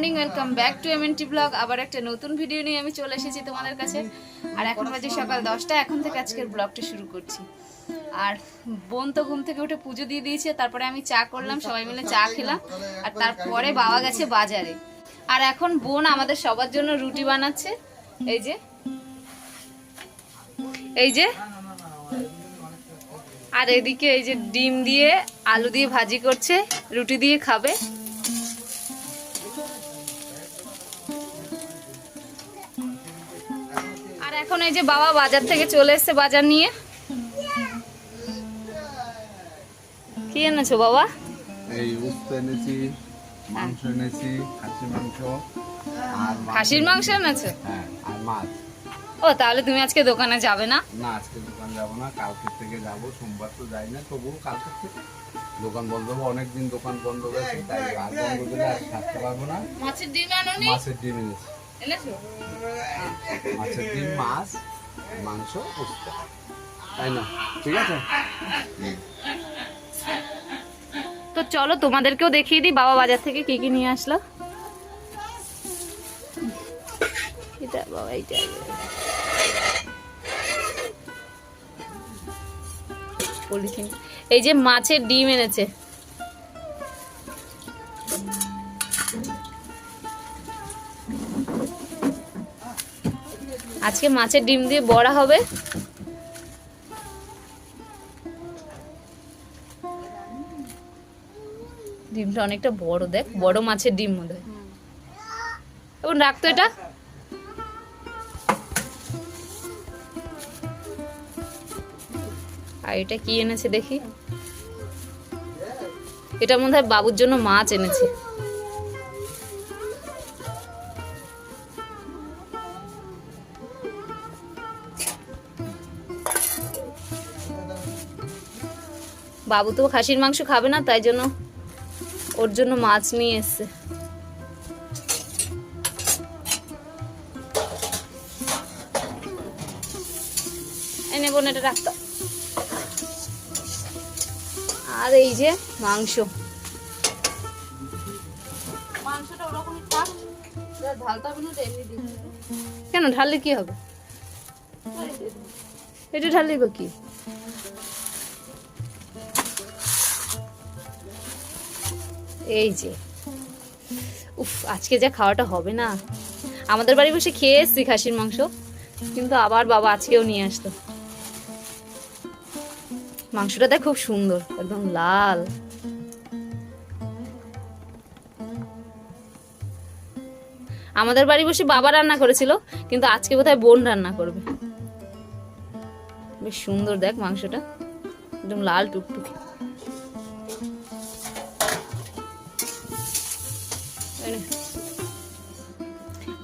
Morning welcome back to MNT blog আবার একটা নতুন ভিডিও নিয়ে আমি চলে এসেছি তোমাদের কাছে। আর এখন বাজে সকাল দশটা, এখন থেকে আজকের ব্লগটা শুরু করছি। আর বোন তো ঘুম থেকে উঠে পুজো দিয়ে দিয়েছে, তারপরে আমি চা করলাম, সবাই মিলে চা খেলাম। আর তারপরে বাবা গেছে বাজারে। আর এখন বোন আমাদের সবার জন্য রুটি বানাচ্ছে। এই যে এই যে, আর এদিকে এই যে ডিম দিয়ে আলু দিয়ে ভাজি করছে, রুটি দিয়ে খাবে। এই যে বাবা বাজার থেকে চলে এসেছে বাজার নিয়ে। কি এনেছো বাবা? এই উস্ত এনেছি মাংস এনেছি খাসি মাংস আর খাসির মাংস এনেছো? হ্যাঁ আর মাছ। ও তাহলে তুমি আজকে দোকানে যাবে না? না আজকে দোকান যাব না কালকে থেকে যাব সোমবার তো যাই না তবুও কালকে থেকে। দোকান বন্ধ হবে অনেকদিন দোকান বন্ধ গেছে তাই আর বন্ধ দিলে আর থাকতে পারব না। মাছের ডিম আনোনি? মাছের ডিম এনেছি। এনেছো? মাছের ডিম, মাছ, মাংস উস্ত তাই না? ঠিক আছে? তো চলো তোমাদেরকেও দেখিয়ে দিই, বাবা বাজার থেকে কি কি নিয়ে আসলো। এটা বাবা, এইটা। পলিথিন। এই যে মাছের ডিম এনেছে। আজকে মাছের ডিম দিয়ে বড়া হবে। ডিমটা অনেকটা বড়, দেখ, বড় মাছের ডিম মনে হয়। এখন রাখতো এটা। আর এটা কি এনেছে দেখি? এটা মনে হয় বাবুর জন্য মাছ এনেছে। বাবু তো খাসির মাংস খাবে না তাই জন্য ওর জন্য মাছ নিয়ে এসছে। এনে বোন এটা রাখতো আর এই যে মাংস। কেন ঢাললে কি হবে? এটা ঢাললে কি? এই যে। উফ, আজকে যা খাওয়াটা হবে না। আমাদের বাড়ি বসে খেয়ে এসছি খাসির মাংস। কিন্তু আবার বাবা আজকেও নিয়ে আসতো মাংসটা দেখ খুব সুন্দর, একদম লাল। আমাদের বাড়ি বসে বাবা রান্না করেছিল, কিন্তু আজকে বোধহয় বোন রান্না করবে। বেশ সুন্দর দেখ মাংসটা, একদম লাল টুকটুকে।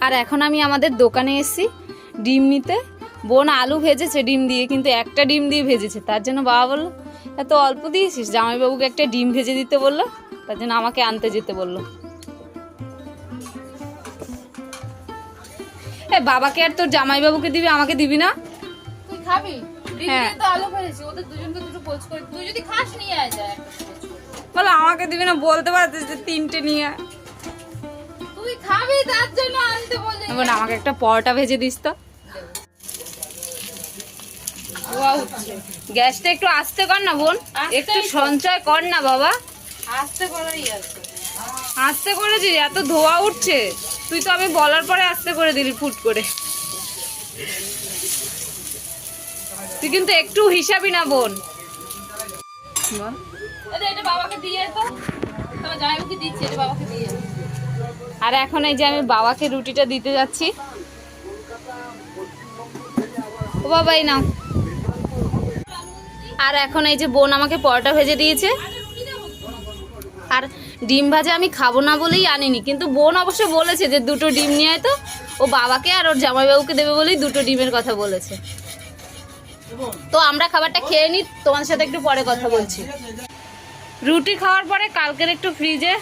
আর এখন আমি আমাদের দোকানে এসেছি ডিম নিতে। বোন আলু ভেজেছে ডিম দিয়ে কিন্তু একটা ডিম দিয়ে ভেজেছে। তার জন্য বাবা বলল এত অল্প দিয়েছিস? জামাইবাবুকে একটা ডিম ভেজে দিতে বলল তার জন্য আমাকে আনতে যেতে বলল। এ বাবাকে আর তোর জামাইবাবুকে দিবি আমাকে দিবি না? তুই খাবি? হ্যাঁ। দিয়ে আলু ফেলেছি ওদের দুজনকে দুটো পোচ করে তুই যদি খাস নিয়ে আয় যা একটা পোচ করে। বলো আমাকে দিবি না বলতে পারতিস যে তিনটে নিয়ে আয়। খাবি তার জন্য আনতে বলে বোন আমাকে একটা পরোটা ভেজে দিস তো। গ্যাসটা একটু আস্তে কর না বোন। একটু সঞ্চয় কর না বাবা। আস্তে করাই আছে আস্তে করেছিস এত ধোয়া উঠছে। তুই তো আমি বলার পরে আস্তে করে দিলি ফুট করে। তুই কিন্তু একটু হিসাবই না বোন। বাবাকে দিয়ে তো। জামাইবাবুকে দিচ্ছি বাবাকে দিয়ে। আর এখন এই যে আমি বাবাকে রুটিটা দিতে যাচ্ছি। ও বাবাই নাও আর এখন এই যে বোন আমাকে পরোটা ভেজে দিয়েছে। আর ডিম ভাজা আমি খাব না বলেই আনিনি, কিন্তু বোন অবশ্য বলেছে যে দুটো ডিম নিয়ে তো। ও বাবাকে আর ওর জামাইবাবুকে দেবে বলেই দুটো ডিমের কথা বলেছে। তো আমরা খাবারটা খেয়ে নিই তোমার সাথে একটু পরে কথা বলছি। রুটি খাওয়ার পরে কালকের একটু ফ্রিজে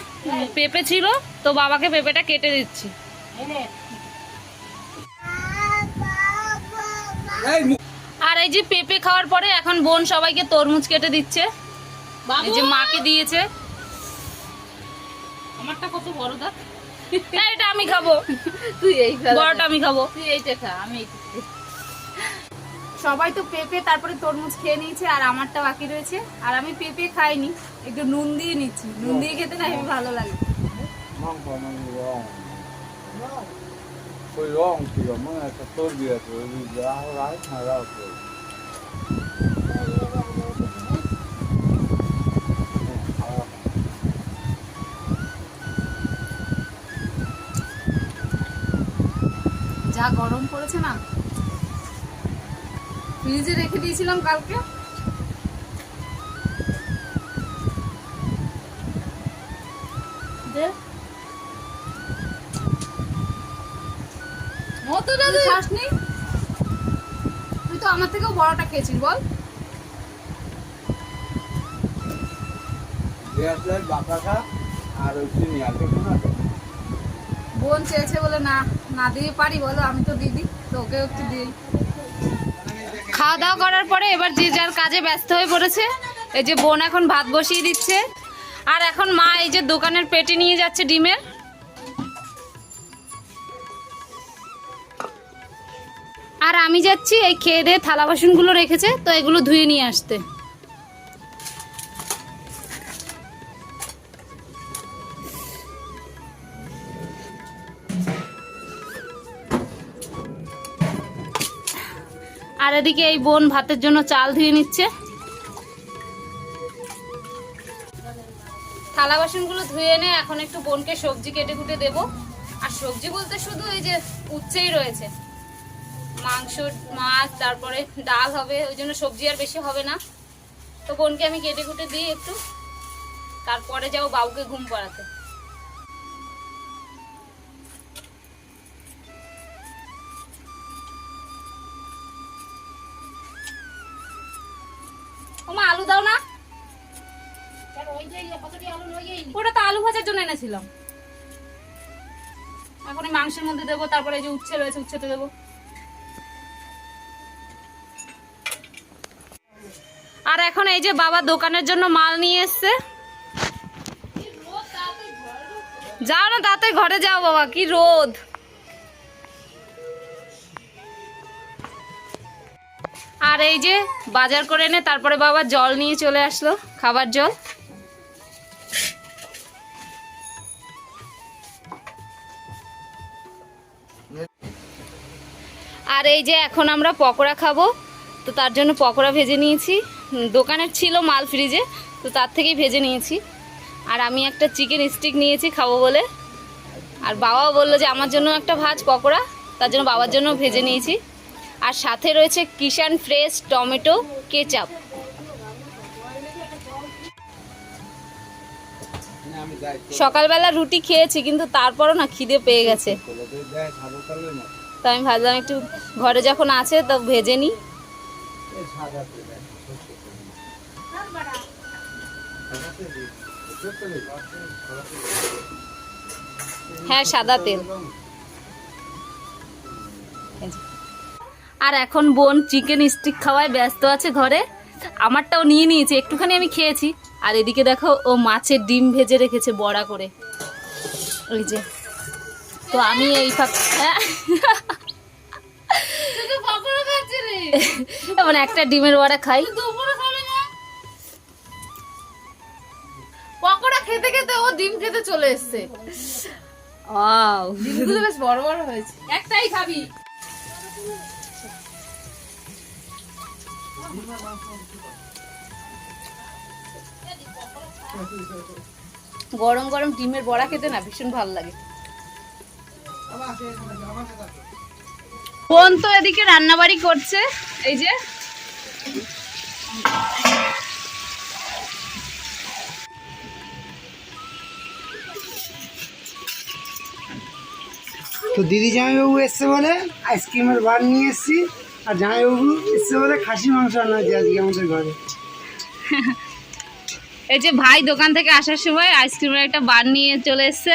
পেঁপে ছিল তো বাবাকে পেঁপেটা কেটে দিচ্ছি। আর এই যে পেঁপে খাওয়ার পরে এখন বোন সবাইকে তরমুজ কেটে দিচ্ছে। এই যে মাকে দিয়েছে। আমারটা কত বড় দাঁত? এটা আমি খাব। তুই এই বড়টা আমি খাব। তুই এইটা খা আমি সবাই তো পেঁপে তারপরে তরমুজ খেয়ে নিয়েছে আর আমারটা বাকি রয়েছে। আর আমি পেঁপে খাইনি। একটু নুন দিয়ে নিচ্ছি। নুন দিয়ে খেতে না ভালো লাগে। ওই রং ছিল মানে ওই রায় যা গরম পড়েছে না। ফ্রিজে রেখে দিয়েছিলাম কালকে। তুই খাসনি? তুই তো আমার থেকেও বড়টা খেয়েছিস বল। আর তো? বোন চেয়েছে বলে না না দিয়ে পারি বলো আমি তো দিদি তোকে একটু দিই। খাওয়া দাওয়া করার পরে এবার যে যার কাজে ব্যস্ত হয়ে পড়েছে এই যে বোন এখন ভাত বসিয়ে দিচ্ছে। আর এখন মা এই যে দোকানের পেটে নিয়ে যাচ্ছে ডিমের আমি যাচ্ছি, এই খেয়ে দিয়ে থালা বাসনগুলো রেখেছে, তো এগুলো ধুয়ে নিয়ে আসতে। আর এদিকে এই বোন ভাতের জন্য চাল ধুয়ে নিচ্ছে। থালা বাসনগুলো ধুয়ে এনে এখন একটু বোনকে সবজি কেটে কুটে দেবো। আর সবজি বলতে শুধু এই যে উচ্ছেই রয়েছে। মাংস মাছ তারপরে ডাল হবে ওই জন্য সবজি আর বেশি হবে না। তো বোনকে আমি কেটে কুটে দিই একটু তারপরে যাও বাবুকে ঘুম পাড়াতে। ওমা আলু দাও না। ওটা তো আলু ভাজার জন্য এনেছিলাম। এখন মাংসের মধ্যে দেবো তারপরে যে উচ্ছে রয়েছে উচ্ছেতে দেবো। আর এখন এই যে বাবা দোকানের জন্য মাল নিয়ে এসছে। যাও না তাতে ঘরে যাও বাবা, কি রোদ। আর এই যে বাজার করে এনে তারপরে বাবা জল নিয়ে চলে আসলো, খাবার জল। আর এই যে এখন আমরা পকোড়া খাব, তো তার জন্য পকোড়া ভেজে নিয়েছি। দোকানের ছিল মাল ফ্রিজে, তো তার থেকেই ভেজে নিয়েছি। আর আমি একটা চিকেন স্টিক নিয়েছি খাব বলে। আর বাবাও বলল যে আমার জন্য একটা ভাজ পকোড়া, তার জন্য বাবার জন্য ভেজে নিয়েছি। আর সাথে রয়েছে কিষান ফ্রেশ টমেটো কেচাপ। সকালবেলা রুটি খেয়েছি, কিন্তু তারপরও না খিদে পেয়ে গেছে। তো আমি ভাবলাম একটু ঘরে যখন আছে তো ভেজে নিই। হ্যাঁ সাদা তেল। আর এখন বোন চিকেন স্টিক খাওয়ায় ব্যস্ত আছে ঘরে। আমারটাও নিয়ে নিয়েছে একটুখানি আমি খেয়েছি। আর এদিকে দেখো ও মাছের ডিম ভেজে রেখেছে বড়া করে। ওই যে। তো আমি এই হ্যাঁ। মানে একটা ডিমের বড়া খাই। পকোড়া খেতে খেতে ও ডিম খেতে চলে এসছে। ওয়াও। ডিমগুলো বেশ বড় বড় হয়েছে। একটাই খাবি। গরম গরম ডিমের বড়া খেতে না ভীষণ ভালো লাগে। বোন তো এদিকে রান্নাবাড়ি করছে। এই যে। তো দিদি জামাইবাবু এসছে বলে আইসক্রিমের বার নিয়ে এসেছি আর জামাইবাবু এসছে বলে খাসি মাংস রান্না হয়েছে আজকে আমাদের ঘরে। এই যে ভাই দোকান থেকে আসার সময় আইসক্রিমের একটা বার নিয়ে চলে এসছে।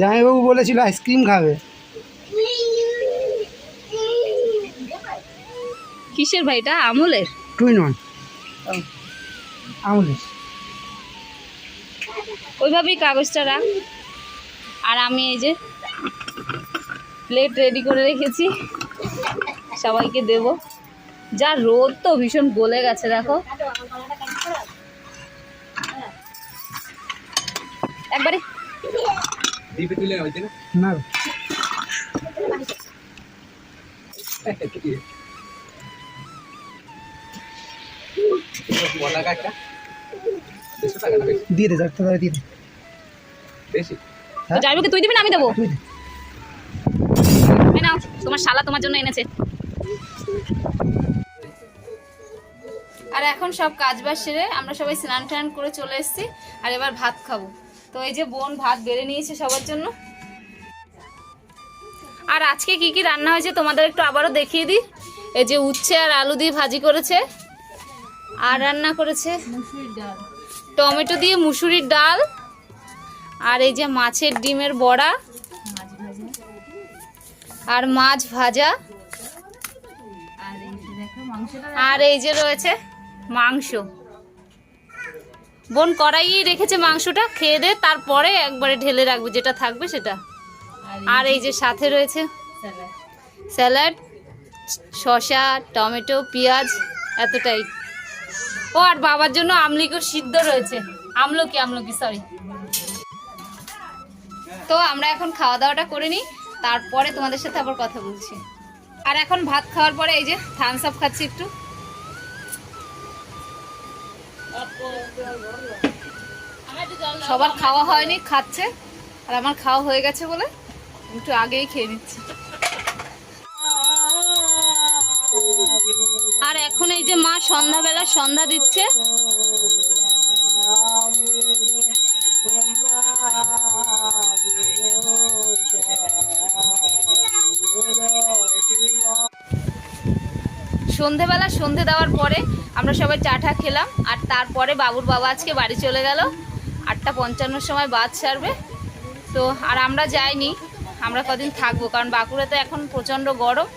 জামাইবাবু বলেছিল আইসক্রিম খাবে। কিসের ভাইটা আমুলের? Twin one. আমুলের। ওইভাবেই কাগজটা রাখ। আর আমি এই যে প্লেট রেডি করে রেখেছি। সবাইকে দেব। যা রোদ তো ভীষণ গলে গেছে দেখো। একবারে। না? দিয়ে দে দিয়ে তুই দিবি না আমি দেবো? তোমার শালা তোমার জন্য এনেছে। আর এখন সব কাজ সেরে আমরা সবাই স্নান টান করে চলে এসেছি, আর এবার ভাত খাব। তো এই যে বোন ভাত বেড়ে নিয়েছে সবার জন্য। আর আজকে কি কি রান্না হয়েছে তোমাদের একটু আবারও দেখিয়ে দিই। এই যে উচ্ছে আর আলু দিয়ে ভাজি করেছে। আর রান্না করেছে? টমেটো দিয়ে মুসুরির ডাল। আর এই যে মাছের ডিমের বড়া। আর মাছ ভাজা। আর এই যে রয়েছে মাংস। বোন কড়াইয়ে রেখেছে মাংসটা, খেয়ে দে, তারপরে একবারে ঢেলে রাখবে, যেটা থাকবে সেটা। আর এই যে সাথে রয়েছে স্যালাড, শসা, টমেটো, পেঁয়াজ, এতটাই। ও, আর বাবার জন্য আমলিকও সিদ্ধ রয়েছে। আমলকি আমলকি সরি তো আমরা এখন খাওয়া দাওয়াটা করে নিই। তারপরে তোমাদের সাথে আবার কথা বলছি। আর এখন ভাত খাওয়ার পরে এই যে থামস আপ খাচ্ছি একটু। সবার খাওয়া হয়নি, খাচ্ছে। আর আমার খাওয়া হয়ে গেছে বলে একটু আগেই খেয়ে নিচ্ছি। আর এখন এই যে মা সন্ধ্যাবেলা সন্ধ্যা দিচ্ছে। সন্ধেবেলা, সন্ধে দেওয়ার পরে আমরা সবাই চা টা খেলাম, আর তারপরে বাবুর বাবা আজকে বাড়ি চলে গেল। আটটা পঞ্চান্নর সময় বাদ ছাড়বে। তো, আর আমরা যাইনি, আমরা কদিন থাকব, কারণ বাঁকুড়াতে এখন প্রচণ্ড গরম।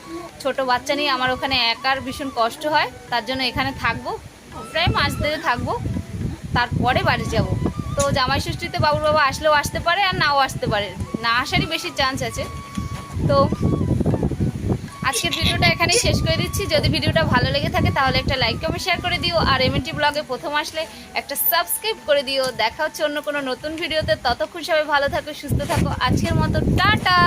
ছোট বাচ্চা নিয়ে আমার ওখানে একার ভীষণ কষ্ট হয়, তার জন্য এখানে থাকব, প্রায় মাস ধরে থাকব। তারপরে বাড়ি যাব। তো জামাই ষষ্ঠীতে বাবুর বাবা আসলেও আসতে পারে, আর নাও আসতে পারে। না আসারই বেশি চান্স আছে। তো আজকের ভিডিওটা এখানেই শেষ করে দিচ্ছি। যদি ভিডিওটা ভালো লেগে থাকে তাহলে একটা লাইক কমেন্ট শেয়ার করে দিও। আর এমএনটি ব্লগে প্রথম আসলে একটা সাবস্ক্রাইব করে দিও। দেখা হচ্ছে অন্য কোনো নতুন ভিডিওতে। ততক্ষণ সবাই ভালো থাকো, সুস্থ থাকো। আজকের মতো টাটা!